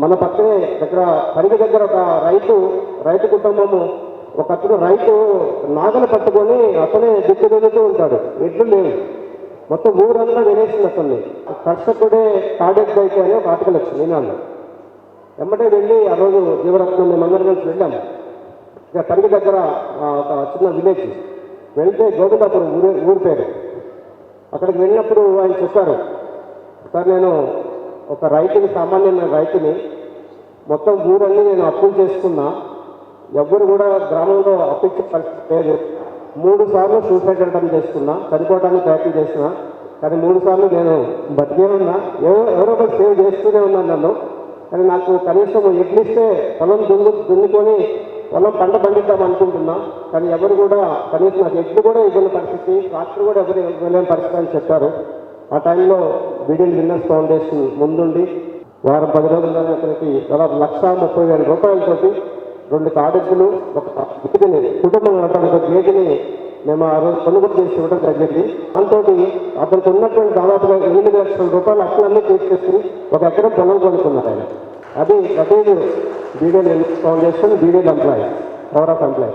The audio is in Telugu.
మన పక్కనే దగ్గర పరిగి దగ్గర ఒక రైతు రైతు కుటుంబము ఒక అతను రైతు నాగలు పట్టుకొని అతనే దిక్కు దిగుతూ ఉంటాడు. ఎడ్లు లేవు. మొత్తం ఊరంతా వినేసింది అతన్ని. కర్షకుడే టార్గెట్ అయితే అని ఒక ఆటకలు వచ్చింది. నేను వెంబటే వెళ్ళి ఆ రోజు జీవరత్నం మేమందరం కలిసి వెళ్ళాము ఇక పరిగి దగ్గర ఒక చిన్న విలేజ్. వెళ్తే గోవిందాపురం ఊరు ఊరి పేరు. అక్కడికి వెళ్ళినప్పుడు ఆయన చెప్పారు సార్ నేను ఒక రైతుని సామాన్యమైన రైతుని మొత్తం ఊరన్నీ నేను అప్పులు చేసుకున్నా ఎవ్వరు కూడా గ్రామంలో అప్పించే పరిస్థితి లేదు. మూడు సార్లు సూసైడ్ అటెంప్ట్ చేసుకున్నా చనిపోవడానికి ప్రయత్నం చేసిన కానీ మూడు సార్లు నేను బతికే ఉన్నా ఎవరో ఎవరో ఒకరు సేవ్ చేస్తూనే ఉన్నాను నన్ను. కానీ నాకు కనీసం ఎట్లిస్తే పొలం దున్ను దున్నుకొని పొలం పంట పండిద్దాం అనుకుంటున్నా. కానీ ఎవరు కూడా కనీసం నాకు ఎడ్లు కూడా ఇవ్వని పరిస్థితి ట్రాక్టర్ కూడా ఎవరు ఇవ్వలేని పరిస్థితి అని చెప్పారు. ఆ టైంలో బీడీల్ బిజినెస్ ఫౌండేషన్ ముందుండి వారం పది రోజుల్లోనే అతనికి దాదాపు లక్ష ముప్పై వేల రూపాయలతోటి రెండు కాడెక్కులు ఒక గేదెని కుటుంబం నడపడానికి ఒక గేదెని మేము ఆ రోజు కొనుగోలు చేసి ఇవ్వడం జరిగింది. దాంతో అతనికి ఉన్నటువంటి దాదాపుగా ఎనిమిది లక్షల రూపాయలు అప్పులన్నీ తీసుకొచ్చి ఒక ఎకరం పొలం కొనుక్కున్నారు ఆయన. అది ప్రతిదీ BDL foundation BDL employee power of employee